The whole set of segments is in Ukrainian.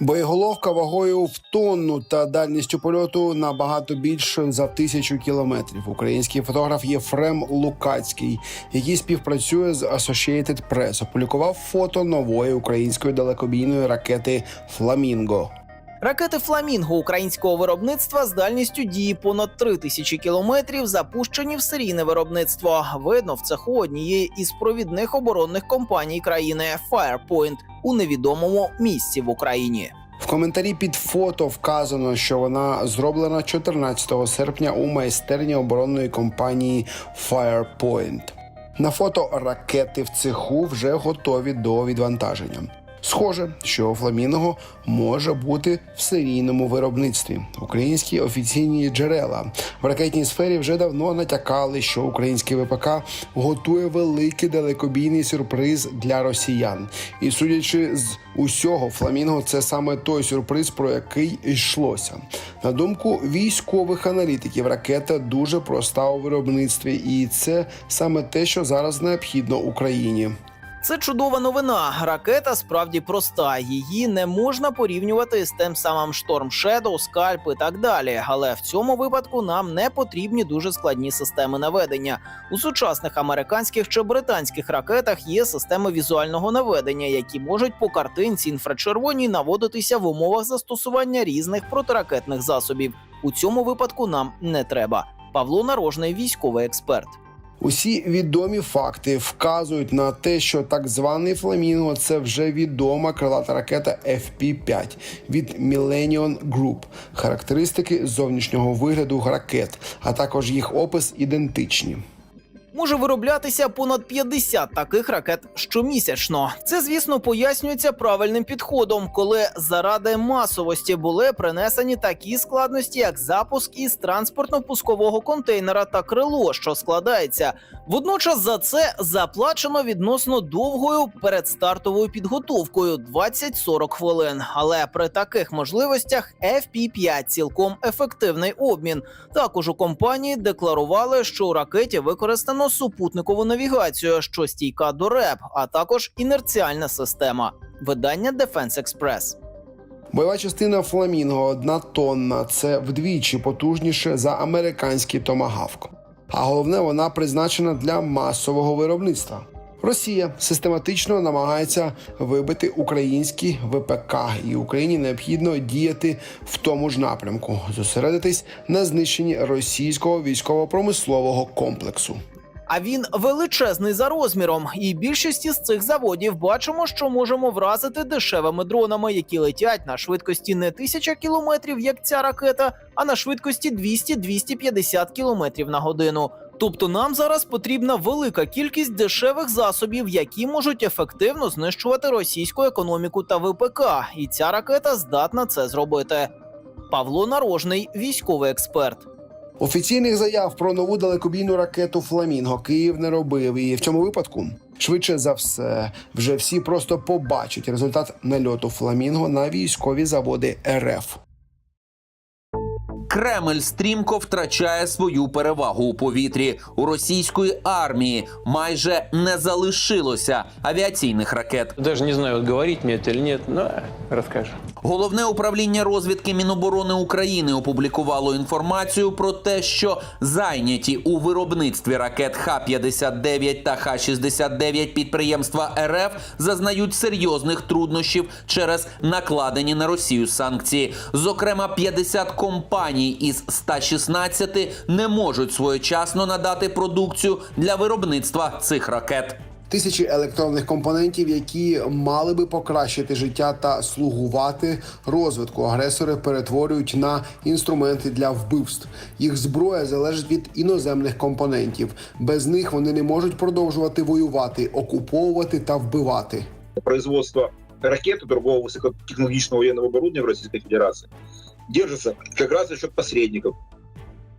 Боєголовка вагою в тонну та дальністю польоту набагато більше за тисячу кілометрів. Український фотограф Єфрем Лукацький, який співпрацює з Associated Press, опублікував фото нової української далекобійної ракети Фламінго. Ракети Фламінго українського виробництва з дальністю дії понад 3 тисячі кілометрів запущені в серійне виробництво. Видно в цеху однієї із провідних оборонних компаній країни Firepoint у невідомому місці в Україні. В коментарі під фото вказано, що вона зроблена 14 серпня у майстерні оборонної компанії Firepoint. На фото ракети в цеху вже готові до відвантаження. Схоже, що фламінго може бути в серійному виробництві. Українські офіційні джерела в ракетній сфері вже давно натякали, що український ВПК готує великий далекобійний сюрприз для росіян. І судячи з усього, фламінго це саме той сюрприз, про який йшлося. На думку військових аналітиків, ракета дуже проста у виробництві, і це саме те, що зараз необхідно Україні. Це чудова новина. Ракета справді проста. Її не можна порівнювати з тим самим Storm Shadow, Скальп і так далі. Але в цьому випадку нам не потрібні дуже складні системи наведення. У сучасних американських чи британських ракетах є системи візуального наведення, які можуть по картинці інфрачервоній наводитися в умовах застосування різних протиракетних засобів. У цьому випадку нам не треба. Павло Нарожний, військовий експерт. Усі відомі факти вказують на те, що так званий Фламінго це вже відома крилата ракета FP-5 від Millennium Group. Характеристики зовнішнього вигляду ракет, а також їх опис ідентичні. Може вироблятися понад 50 таких ракет щомісячно. Це, звісно, пояснюється правильним підходом, коли заради масовості були принесені такі складності, як запуск із транспортно-пускового контейнера та крило, що складається. Водночас за це заплачено відносно довгою передстартовою підготовкою 20-40 хвилин. Але при таких можливостях FP-5 цілком ефективний обмін. Також у компанії декларували, що у ракеті використано супутникову навігацію, що стійка до РЕП, а також інерціальна система. Видання Defense Express. Бойова частина Фламінго одна тонна. Це вдвічі потужніше за американський томагавк. А головне, вона призначена для масового виробництва. Росія систематично намагається вибити українські ВПК, і Україні необхідно діяти в тому ж напрямку, зосередитись на знищенні російського військово-промислового комплексу. А він величезний за розміром, і більшість із цих заводів бачимо, що можемо вразити дешевими дронами, які летять на швидкості не 1000 кілометрів, як ця ракета, а на швидкості 200-250 кілометрів на годину. Тобто нам зараз потрібна велика кількість дешевих засобів, які можуть ефективно знищувати російську економіку та ВПК, і ця ракета здатна це зробити. Павло Нарожний, військовий експерт. Офіційних заяв про нову далекобійну ракету Фламінго Київ не робив. І в цьому випадку, швидше за все, вже всі просто побачать результат нальоту Фламінго на військові заводи РФ. Кремль стрімко втрачає свою перевагу у повітрі. У російської армії майже не залишилося авіаційних ракет. Даже не знаю, говорить мне это или нет, но э. Головне управління розвідки Міноборони України опублікувало інформацію про те, що зайняті у виробництві ракет Х-59 та Х-69 підприємства РФ зазнають серйозних труднощів через накладені на Росію санкції. Зокрема, 50 компаній із 116 не можуть своєчасно надати продукцію для виробництва цих ракет. Тисячі електронних компонентів, які мали би покращити життя та слугувати розвитку. Агресори перетворюють на інструменти для вбивств. Їх зброя залежить від іноземних компонентів. Без них вони не можуть продовжувати воювати, окуповувати та вбивати. производство ракет другого высокотехнологичного военного оборудования в Российской Федерации держится как раз за счет посредников,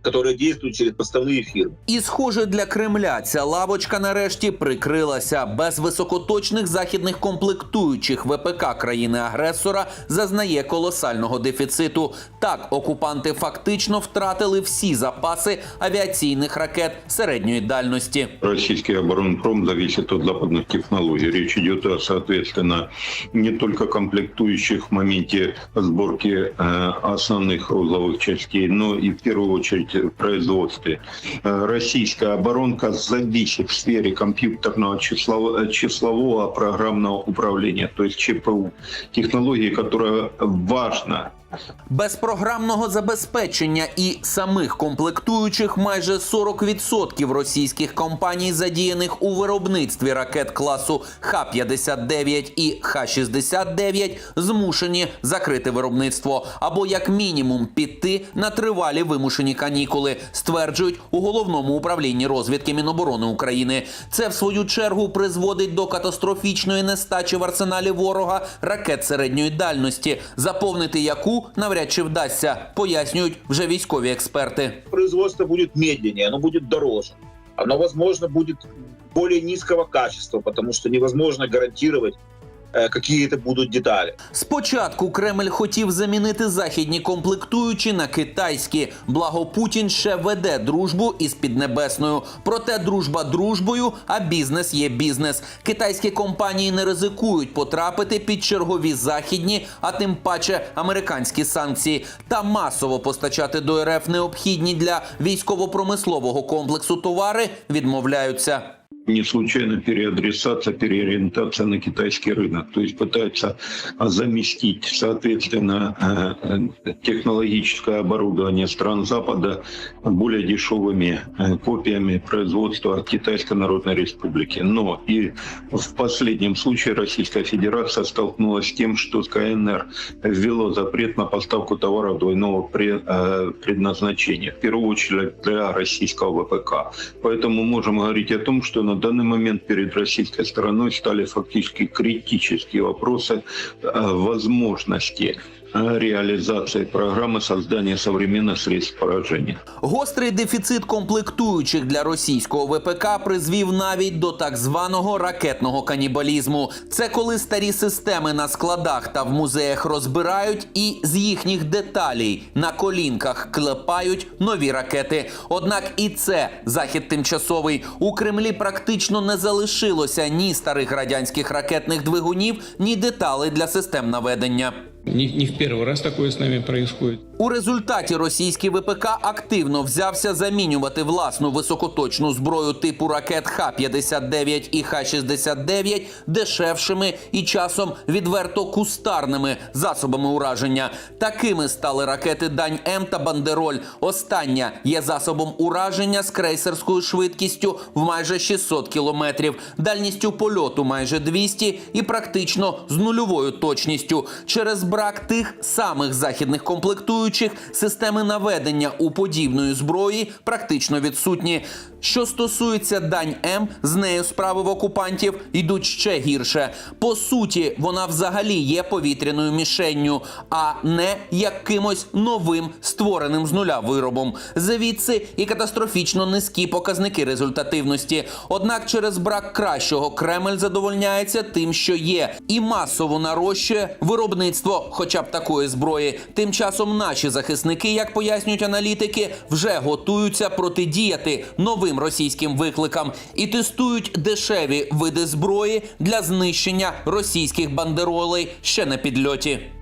которые действуют через поставные фирмы. І, схоже, для Кремля ця лавочка нарешті прикрилася. Без високоточних західних комплектуючих ВПК країни-агресора зазнає колосального дефіциту. Так, окупанти фактично втратили всі запаси авіаційних ракет середньої дальності. Российский оборонпром зависит от западных технологий. Речь идет, о, соответственно, не только комплектующих в моменте сборки э, основных узловых частей, но и в первую очередь в производстве. Э, российская оборонка зависит в сфере компьютерного числово- числового программного управления, то есть ЧПУ, технологии, которая важна Без програмного забезпечення і самих комплектуючих майже 40% російських компаній, задіяних у виробництві ракет класу Х-59 і Х-69, змушені закрити виробництво або як мінімум піти на тривалі вимушені канікули, стверджують у головному управлінні розвідки Міноборони України. Це в свою чергу призводить до катастрофічної нестачі в арсеналі ворога ракет середньої дальності, заповнити яку навряд чи вдасться, пояснюють вже військові експерти. Производство будет медленнее, оно будет дороже. Оно, возможно, будет более низкого качества, потому что невозможно гарантировать, э, какие это будут. Спочатку Кремль хотів замінити західні комплектуючі на китайські. Благо Путін ще веде дружбу із Піднебесною. Проте дружба дружбою, а бізнес є бізнес. Китайські компанії не ризикують потрапити під чергові західні, а тим паче американські санкції, та масово постачати до РФ необхідні для військово-промислового комплексу товари відмовляються. Не случайно переадресация, переориентация на китайский рынок. То есть пытаются а, заместить, соответственно, э, э, технологическое оборудование стран Запада более дешевыми э, копиями производства Китайской Народной Республики. Но и в последнем случае Российская Федерация столкнулась с тем, что КНР ввело запрет на поставку товаров двойного пре- предназначения, в первую очередь для российского ВПК. Поэтому можем говорить о том, что на данный момент перед российской стороной стали фактически критические вопросы э, возможности э, реализации программы создания современных средств поражения. Гострий дефіцит комплектуючих для російського ВПК призвів навіть до так званого ракетного канібалізму. Це коли старі системи на складах та в музеях розбирають і з їхніх деталей на колінках клепають нові ракети. Однак і це захід тимчасовий. У Кремлі практично не залишилося ні старих радянських ракетних двигунів, ні деталей для систем наведення. Не, не в первый раз такое с нами происходит. У результаті російський ВПК активно взявся замінювати власну високоточну зброю типу ракет Х-59 і Х-69 дешевшими і часом відверто кустарними засобами ураження. Такими стали ракети Дань М та Бандероль. Остання є засобом ураження з крейсерською швидкістю в майже 600 кілометрів, дальністю польоту майже 200 і практично з нульовою точністю. Через брак тих самих західних комплектуючих системи наведення у подібної зброї практично відсутні. Що стосується дань М, з нею справи в окупантів йдуть ще гірше. По суті, вона взагалі є повітряною мішенню, а не якимось новим створеним з нуля виробом. Звідси і катастрофічно низькі показники результативності. Однак через брак кращого Кремль задовольняється тим, що є, і масово нарощує виробництво, хоча б такої зброї. Тим часом наші захисники, як пояснюють аналітики, вже готуються протидіяти новим російським викликам і тестують дешеві види зброї для знищення російських бандеролей ще на підльоті.